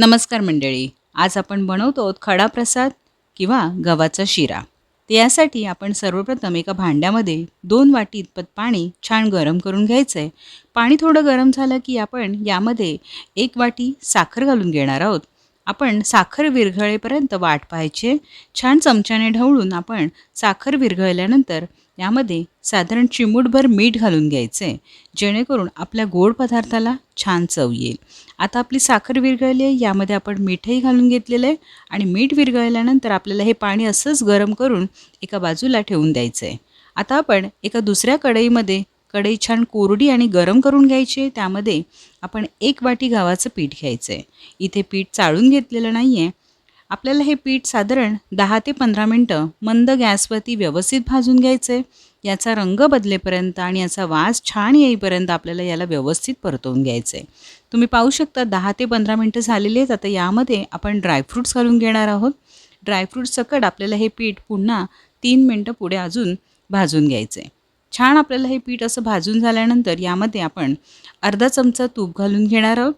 नमस्कार मंडळी. आज आपण बनवतो आहोत खडा प्रसाद किंवा गव्हाचा शिरा. त्यासाठी आपण सर्वप्रथम एका भांड्यामध्ये दोन वाटी इतपत पाणी छान गरम करून घ्यायचं आहे पाणी थोडं गरम झालं की आपण यामध्ये एक वाटी साखर घालून घेणार आहोत. आपण साखर विरघळेपर्यंत वाट पाहायची. छान चमच्याने ढवळून आपण साखर विरघळल्यानंतर यामध्ये साधारण चिमूटभर मीठ घालून घ्यायचं. आहे जेणेकरून आपल्या गोड पदार्थाला छान चव येईल. आता आपली साखर विरघळली आहे यामध्ये आपण मीठही घालून घेतलेलं आहे आणि मीठ विरघळल्यानंतर आपल्याला हे पाणी असंच गरम करून एका बाजूला ठेवून द्यायचं आहे आता आपण एका दुसऱ्या कढईमध्ये कढई छान कोरडी आणि गरम करून घ्यायची आहे. त्यामध्ये आपण एक वाटी गव्हाचं पीठ घ्यायचं आहे इथे पीठ चाळून घेतलेलं नाही आहे आपल्याला हे पीठ साधारण दहा ते पंधरा मिनटं मंद गॅसवरती व्यवस्थित भाजून घ्यायचं आहे याचा रंग बदलेपर्यंत आणि याचा वास छान येईपर्यंत आपल्याला याला व्यवस्थित परतवून घ्यायचं आहे तुम्ही पाहू शकता दहा ते पंधरा मिनटं झालेली आहेत. आता यामध्ये आपण ड्रायफ्रूट्स घालून घेणार आहोत. ड्रायफ्रूट सकट आपल्याला हे पीठ पुन्हा तीन मिनटं पुढे अजून भाजून घ्यायचं आहे छान आपल्याला हे पीठ असं भाजून झाल्यानंतर यामध्ये आपण अर्धा चमचा तूप घालून घेणार आहोत.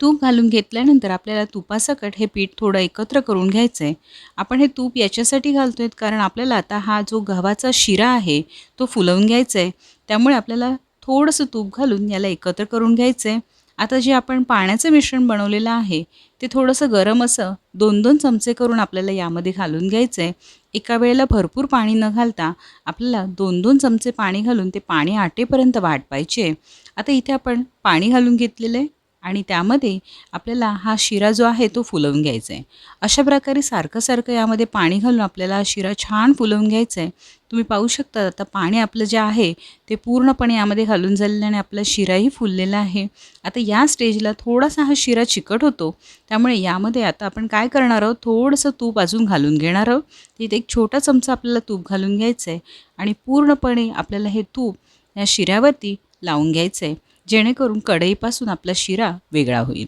तूप घालून घेतल्यानंतर आपल्याला तुपासकट हे पीठ थोडं एकत्र करून घ्यायचं आहे आपण हे तूप याच्यासाठी घालतो आहेत कारण आपल्याला आता हा जो गव्हाचा शिरा आहे तो फुलवून घ्यायचा आहे त्यामुळे आपल्याला थोडंसं तूप घालून याला एकत्र करून घ्यायचं आहे आता जे आपण पाण्याचं मिश्रण बनवलेलं आहे ते थोडंसं गरम असं दोन दोन चमचे करून आपल्याला यामध्ये घालून घ्यायचं आहे एका वेळेला भरपूर पाणी न घालता आपल्याला दोन दोन चमचे पाणी घालून ते पाणी आटेपर्यंत वाट पाहिजे आता इथे आपण पाणी घालून घेतलेलं आहे. आणि त्यामध्ये आपल्याला हा शिरा जो आहे तो फुलवून घ्यायचा आहे अशा प्रकारे सारखं सारखं यामध्ये पाणी घालून आपल्याला हा शिरा छान फुलवून घ्यायचा आहे तुम्ही पाहू शकता आता पाणी आपलं जे आहे ते पूर्णपणे यामध्ये घालून झालेलं आणि आपला शिराही फुललेला आहे. आता या स्टेजला थोडासा हा शिरा चिकट होतो त्यामुळे यामध्ये आता आपण काय करणार आहोत थोडंसं तूप अजून घालून घेणार आहोत. तिथे एक छोटा चमचा आपल्याला तूप घालून घ्यायचं आहे आणि पूर्णपणे आपल्याला हे तूप या शिऱ्यावरती लावून घ्यायचं आहे जेणेकरून कढईपासून आपला शिरा वेगळा होईल.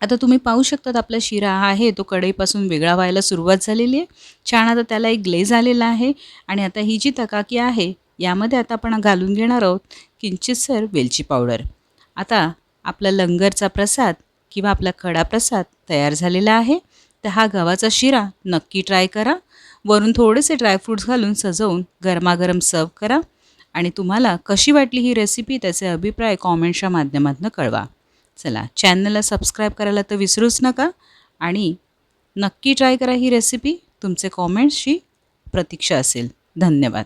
आता तुम्ही पाहू शकतात आपला शिरा हा आहे तो कढईपासून वेगळा व्हायला सुरुवात झालेली आहे. छान आता त्याला एक ग्लेज आलेला आहे आणि आता ही जी तकाकी आहे यामध्ये आता आपण घालून घेणार आहोत किंचितसर वेलची पावडर. आता आपला लंगरचा प्रसाद किंवा आपला खडा प्रसाद तयार झालेला आहे. तर हा गव्हाचा शिरा नक्की ट्राय करा. वरून थोडेसे ड्रायफ्रूट्स घालून सजवून गरमागरम सर्व करा. आणि तुम्हाला कशी वाटली ही रेसिपी त्याचे अभिप्राय कॉमेंटच्या माध्यमातून कळवा. चला चॅनलला सबस्क्राईब करायला तर विसरूच नका आणि नक्की ट्राय करा ही रेसिपी तुमचे कॉमेंट्सची प्रतीक्षा असेल. धन्यवाद.